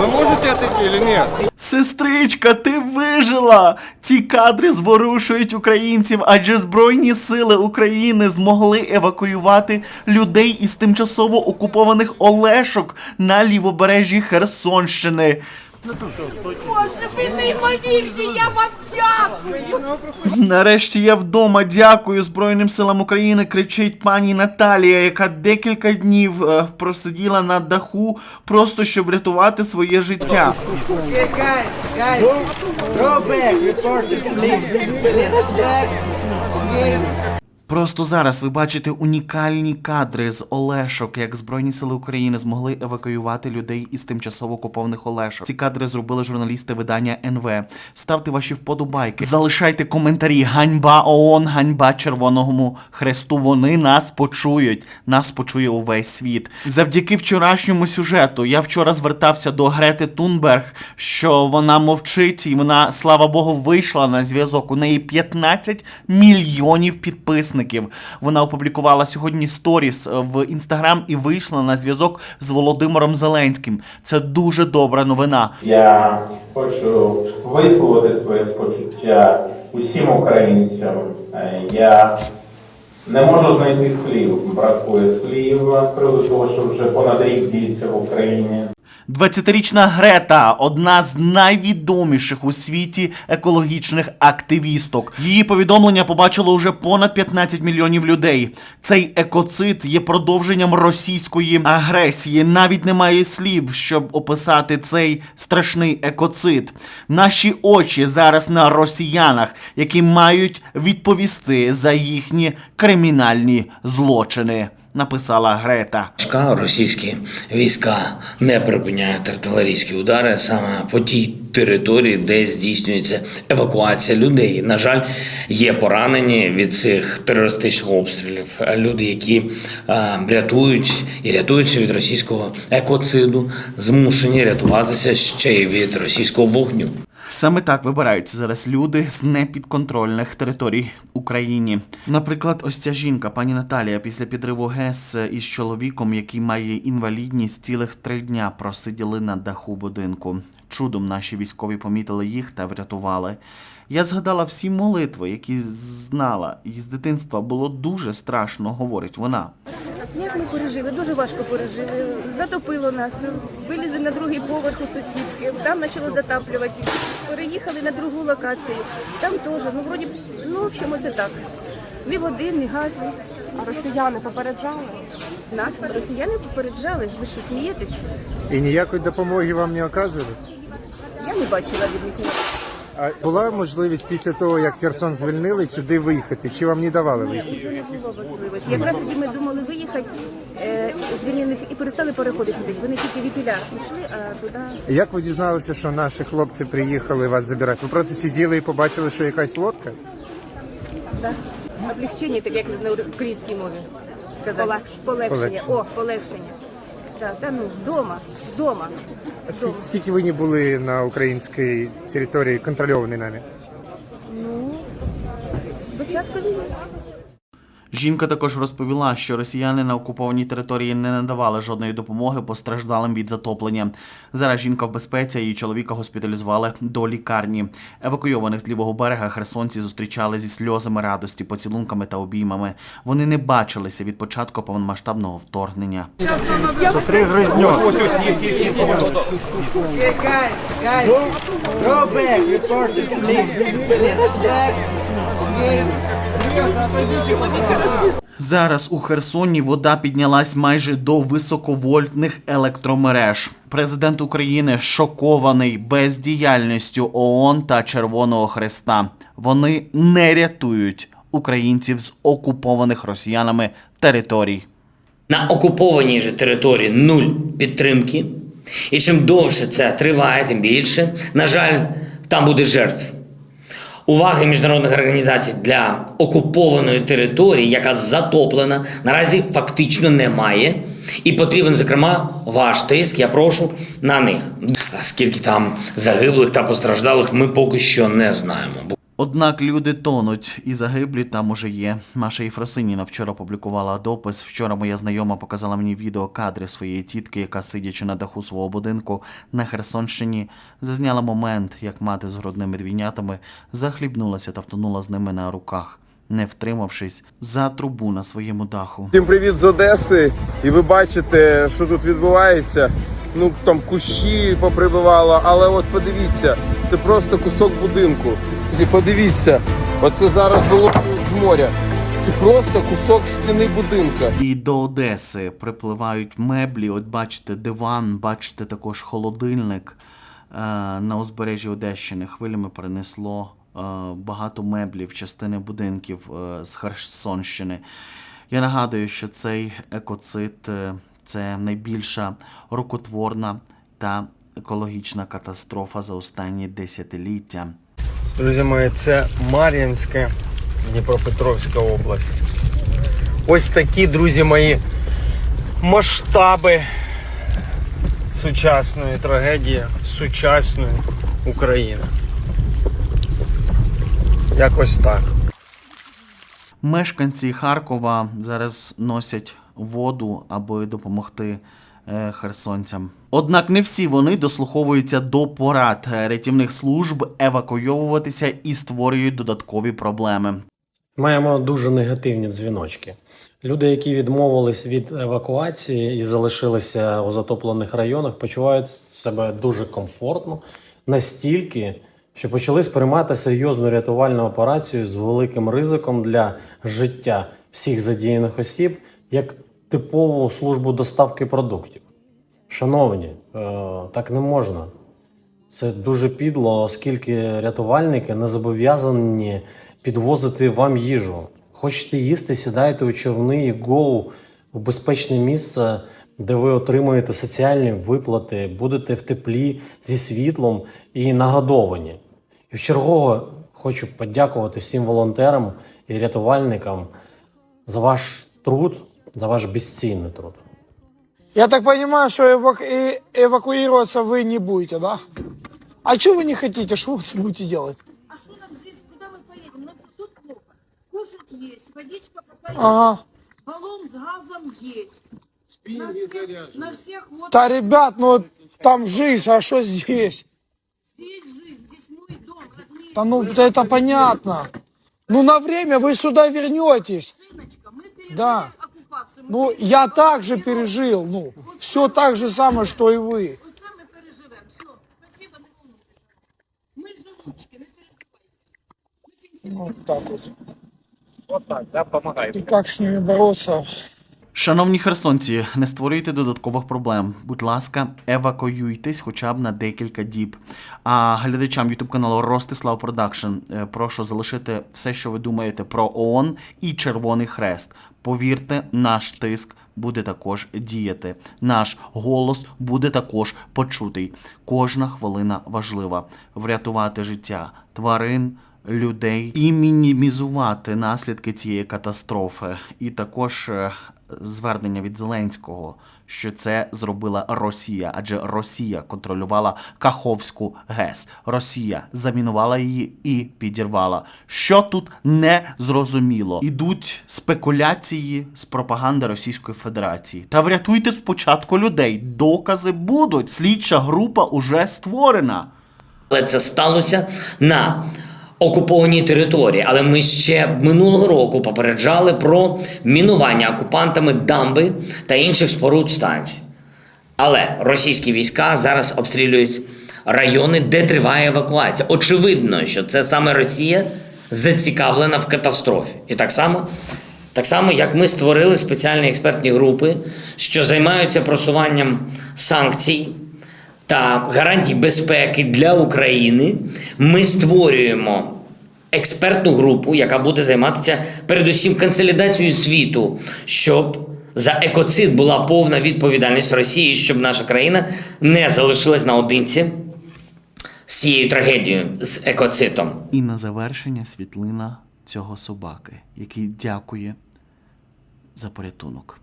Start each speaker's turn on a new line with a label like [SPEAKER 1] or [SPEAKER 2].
[SPEAKER 1] Вы можете такі чи ні?
[SPEAKER 2] Сестричка, ти вижила! Ці кадри зворушують українців, адже Збройні сили України змогли евакуювати людей із тимчасово окупованих Олешок на лівобережжі Херсонщини.
[SPEAKER 3] Боже, ви неймовірні, я вам дякую.
[SPEAKER 2] Нарешті я вдома. Дякую Збройним силам України. кричить пані Наталія, яка декілька днів е, просиділа на даху, просто щоб врятувати своє життя. Просто зараз ви бачите унікальні кадри з Олешок, як Збройні сили України змогли евакуювати людей із тимчасово окупованих Олешок. Ці кадри зробили журналісти видання НВ. Ставте ваші вподобайки, залишайте коментарі. Ганьба ООН, ганьба Червоному Хресту. Вони нас почують. Нас почує увесь світ. Завдяки вчорашньому сюжету. Я вчора звертався до Грети Тунберг, що вона мовчить, і вона, слава Богу, вийшла на зв'язок. У неї 15 мільйонів підписників. Вона опублікувала сьогодні сторіс е, в інстаграм і вийшла на зв'язок з Володимиром Зеленським. Це дуже добра новина.
[SPEAKER 4] Я хочу висловити своє спочуття усім українцям. Е, Я не можу знайти слів, бракує слів з приводу того, що вже понад рік діється в Україні.
[SPEAKER 2] 20-річна Грета одна з найвідоміших у світі екологічних активісток. Її повідомлення побачило уже понад 15 мільйонів людей. Цей екоцид є продовженням російської агресії. Навіть немає слів, щоб описати цей страшний екоцид. Наші очі зараз на росіянах, які мають відповісти за їхні кримінальні злочини. Написала Грета.
[SPEAKER 5] Російські війська не припиняють артилерійські удари саме по тій території, де здійснюється евакуація людей. На жаль, є поранені від цих терористичних обстрілів. Люди, які рятують і рятуються від російського екоциду, змушені рятуватися ще й від російського вогню.
[SPEAKER 2] Саме так вибираються зараз люди з непідконтрольних територій Україні. Наприклад, ось ця жінка, пані Наталія, після підриву ГЕС із чоловіком, який має інвалідність, цілих три дня просиділи на даху будинку. Чудом наші військові помітили їх та врятували. Я згадала всі молитви, які знала, і з дитинства було дуже страшно, говорить вона.
[SPEAKER 6] Як ми пережили, дуже важко пережили. Затопило нас, вилізли на другий поверх у сусідки, там почало затаплювати. Переїхали на другу локацію. Там теж, ну вроді, ну в общем, це так. Ні води, ні газу.
[SPEAKER 3] А росіяни попереджали?
[SPEAKER 6] Нас росіяни попереджали. Ви що, смієтесь?
[SPEAKER 7] І ніякої допомоги вам не оказували?
[SPEAKER 6] Я не бачила від них.
[SPEAKER 7] А була можливість після того, як Херсон звільнили, сюди виїхати? Чи вам не давали виїхати?
[SPEAKER 6] Вже не було можливості. Якраз тоді ми думали виїхати е, звільнених і перестали переходити туди. Вони тільки від тіля йшли, а туди
[SPEAKER 7] Як ви дізналися, що наші хлопці приїхали вас забирати? Ви просто сиділи і побачили, що якась лодка?
[SPEAKER 6] да. облегчення, так як на українській мові сказати. Полегшення. О, полегшення. Так, та ну, вдома, вдома.
[SPEAKER 7] А Скільки, скільки ви не були на українській території контрольованій нами?
[SPEAKER 6] Ну, спочатку війни.
[SPEAKER 2] Жінка також розповіла, що росіяни на окупованій території не надавали жодної допомоги постраждалим від затоплення. Зараз жінка в безпеці, її чоловіка госпіталізували до лікарні. Евакуйованих з лівого берега херсонці зустрічали зі сльозами радості, поцілунками та обіймами. Вони не бачилися від початку повномасштабного вторгнення.
[SPEAKER 8] Guys, guys.
[SPEAKER 2] Зараз у Херсоні вода піднялась майже до високовольтних електромереж. Президент України шокований бездіяльністю ООН та Червоного Хреста. Вони не рятують українців з окупованих росіянами територій.
[SPEAKER 5] На окупованій же території нуль підтримки. І чим довше це триває, тим більше. На жаль, там буде жертв. Уваги міжнародних організацій для окупованої території, яка затоплена, наразі фактично немає. І потрібен, зокрема, ваш тиск. Я прошу на них. Скільки там загиблих та постраждалих, ми поки що не знаємо.
[SPEAKER 2] Однак люди тонуть і загиблі там уже є. Маша Єфросиніна вчора публікувала допис. Вчора моя знайома показала мені відео кадри своєї тітки, яка сидячи на даху свого будинку на Херсонщині, зазняла момент, як мати з грудними двійнятами захлібнулася та втонула з ними на руках, не втримавшись за трубу на своєму даху.
[SPEAKER 1] Всім привіт з Одеси. І ви бачите, що тут відбувається. Ну там кущі поприбивало, але от подивіться, це просто кусок будинку. І подивіться, оце зараз було з моря. Це просто кусок стіни будинка.
[SPEAKER 2] І до Одеси припливають меблі. От бачите, диван, бачите також холодильник е, на узбережжі Одещини. Хвилями перенесло е, багато меблів, частини будинків е, з Херсонщини. Я нагадую, що цей екоцид е, це найбільша рукотворна та екологічна катастрофа за останні десятиліття.
[SPEAKER 9] Друзі мої, це Мар'їнське, Дніпропетровська область. Ось такі, друзі мої, масштаби сучасної трагедії, сучасної України. Якось так.
[SPEAKER 2] Мешканці Харкова зараз носять воду, аби допомогти е, херсонцям. Однак не всі вони дослуховуються до порад рятівних служб евакуйовуватися і створюють додаткові проблеми.
[SPEAKER 10] Маємо дуже негативні дзвіночки. Люди, які відмовились від евакуації і залишилися у затоплених районах, почувають себе дуже комфортно настільки, що почали сприймати серйозну рятувальну операцію з великим ризиком для життя всіх задіяних осіб як типову службу доставки продуктів. Шановні, е, так не можна. Це дуже підло, оскільки рятувальники не зобов'язані підвозити вам їжу. Хочете їсти, сідайте у човни і гоу у безпечне місце, де ви отримуєте соціальні виплати, будете в теплі зі світлом і нагодовані. І вчергове хочу подякувати всім волонтерам і рятувальникам за ваш труд, за ваш безцінний труд.
[SPEAKER 11] Я так понимаю, что эвак- э- эвакуироваться вы не будете, да? А что вы не хотите? Что вы будете делать?
[SPEAKER 6] А что нам здесь, куда мы поедем? Нам тут плохо. Кушать есть, водичка пока
[SPEAKER 11] Ага.
[SPEAKER 6] баллон с газом есть. На всех, на всех вот
[SPEAKER 11] Да, ребят, ну там жизнь, а что здесь?
[SPEAKER 6] здесь жизнь, здесь мой дом, родные
[SPEAKER 11] Да ну это понятно. Ну на время вы сюда вернетесь.
[SPEAKER 6] сыночка. Мы
[SPEAKER 11] Да.
[SPEAKER 6] оккупацию. Мы
[SPEAKER 11] Ну
[SPEAKER 6] пережили
[SPEAKER 11] я так же пережил, ну все так же самое, что и вы.
[SPEAKER 6] Вот це ми переживемо. Все, спасибо, не волнуйтесь. Ми живучки, не переживайте.
[SPEAKER 11] Ну так вот.
[SPEAKER 9] Вот так, да, помагай.
[SPEAKER 11] И как с ними бороться?
[SPEAKER 2] Шановні херсонці, не створюйте додаткових проблем. Будь ласка, евакуюйтесь хоча б на декілька діб. А глядачам ютуб каналу Ростислав Продакшн е, прошу залишити все, що ви думаєте про ООН і Червоний Хрест. Повірте, наш тиск буде також діяти. Наш голос буде також почутий. Кожна хвилина важлива. Врятувати життя тварин. Людей і мінімізувати наслідки цієї катастрофи, і також е, звернення від Зеленського, що це зробила Росія, адже Росія контролювала Каховську ГЕС. Росія замінувала її і підірвала. Що тут не зрозуміло? Ідуть спекуляції з пропаганди Російської Федерації. Та врятуйте спочатку людей. Докази будуть. Слідча група уже створена.
[SPEAKER 5] Але це сталося на окупованій території. Але ми ще минулого року попереджали про мінування окупантами дамби та інших споруд станцій. Але російські війська зараз обстрілюють райони, де триває евакуація. Очевидно, що це саме Росія зацікавлена в катастрофі. І так само, так само, як ми створили спеціальні експертні групи, що займаються просуванням санкцій та гарантій безпеки для України, ми створюємо експертну групу, яка буде займатися передусім консолідацією світу, щоб за екоцид була повна відповідальність Росії, щоб наша країна не залишилась наодинці з цією трагедією з екоцитом.
[SPEAKER 2] І на завершення світлина цього собаки, який дякує за порятунок.